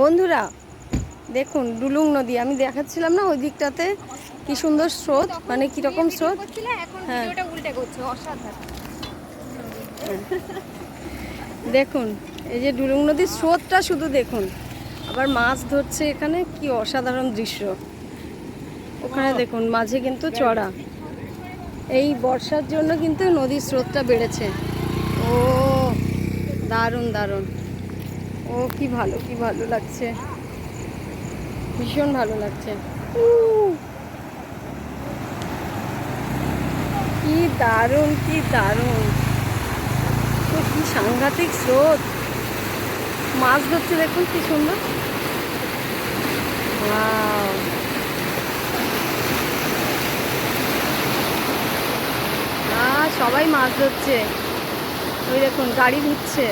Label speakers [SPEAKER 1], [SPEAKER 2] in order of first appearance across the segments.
[SPEAKER 1] বন্ধুরা দেখুন ডুলুং নদী। আমি দেখাচ্ছিলাম না ওই দিকটাতে কি সুন্দর স্রোত মানে কীরকম স্রোত? হ্যাঁ। দেখুন এই যে ডুলুং নদীর স্রোতটা শুধু দেখুন। আবার মাছ ধরছে এখানে কি অসাধারণ দৃশ্য। ওখানে দেখুন মাঝে কিন্তু চড়া। এই বর্ষার জন্য কিন্তু নদীর স্রোতটা বেড়েছে। ও দারুণ দারুণ। ও, কি ভালো কি ভালো লাগছে। ভীষণ ভালো লাগছে। কি দারুণ কি দারুণ। তো কি সাংঘাতিক স্রোত। মাছ ধরছে দেখুন, কি সুন্দর. সবাই মাছ ধরছে। ওই দেখুন, গাড়ি ধুচ্ছে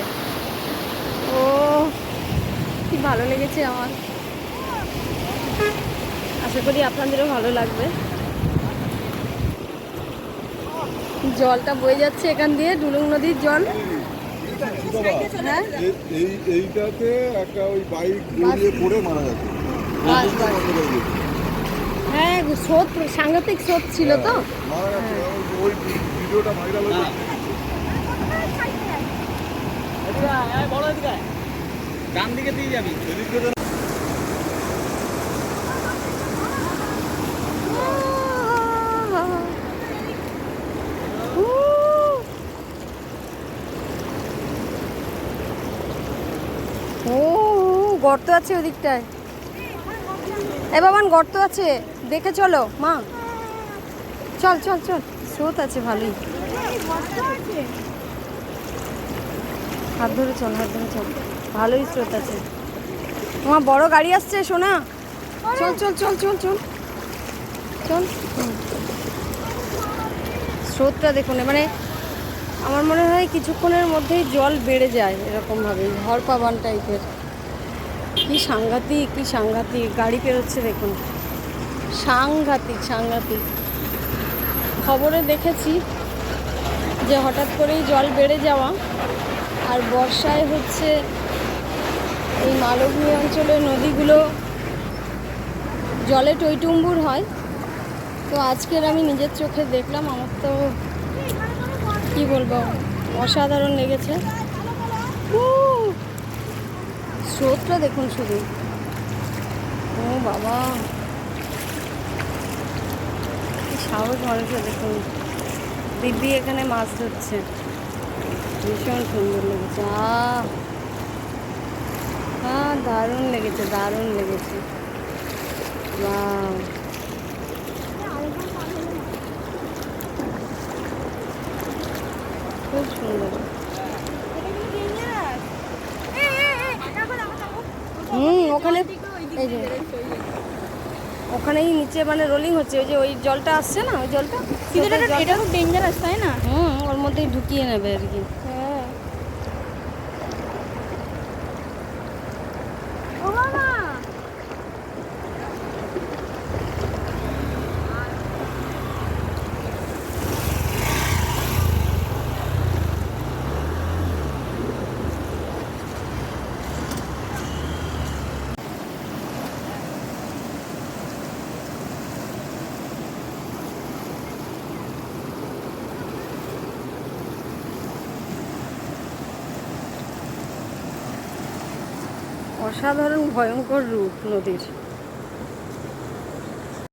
[SPEAKER 1] ও কি ভালো লেগেছে আমার। আশা করি আপনাদেরও ভালো লাগবে। জলটা বয়ে যাচ্ছে এখান দিয়ে ডুলুং নদীর জল। হ্যাঁ?
[SPEAKER 2] এইটাতে একটা ওই বাইক পড়ে মারা গেছে।
[SPEAKER 1] হ্যাঁ স্রোত সাংঘাতিক স্রোত ছিল তো।
[SPEAKER 2] ওই- ওই ভিডিওটা ভাইরাল
[SPEAKER 1] ও, গর্ত আছে ওদিকটায়। এ বাবান, গর্ত আছে। দেখে চলো, মা। চল চল চল। স্রোত আছে, ভালোই। হাত ধরে চল, হাত ধরে চল। ভালোই স্রোত আছে। তোমার বড় গাড়ি আসছে, সোনা। চল চল চল চল চল। চল। স্রোতটা দেখুন মানে আমার মনে হয় কিছুক্ষণের মধ্যেই জল বেড়ে যায় এরকমভাবে, ঝড় পাবান টাইপের। কি সাংঘাতিক কি সাংঘাতিক। গাড়ি পেরোচ্ছে, দেখুন। সাংঘাতিক সাংঘাতিক। খবরে দেখেছি যে হঠাৎ করেই জল বেড়ে যাওয়া আর বর্ষায় হচ্ছে এই মালভূমি অঞ্চলের নদীগুলো জলে টইটুম্বুর হয়। তো আজকের আমি নিজের চোখে দেখলাম, আমার তো কি বলব, অসাধারণ লেগেছে। স্রোতটা দেখুন শুধু। ও বাবা! সাহস মানুষের দেখুন। দিব্যি এখানে মাছ ধরছে। ভীষণ সুন্দর লেগেছে। আহ! দারুণ লেগেছে দারুণ লেগেছে। Wow. খুব সুন্দর। হুম ওখানে এই যে। ওখানেই নিচে মানে রোলিং হচ্ছে ওই যে ওই জলটা আসছে না ওই জলটা?
[SPEAKER 3] কিন্তু এটা খুব ডেঞ্জারাস তাই না?
[SPEAKER 1] হুম ওর মধ্যেই ঢুকিয়ে নেবে আর কি
[SPEAKER 3] হ্যাঁ ও বাবা
[SPEAKER 1] অসাধারণ ভয়ঙ্কর রূপ নদীর।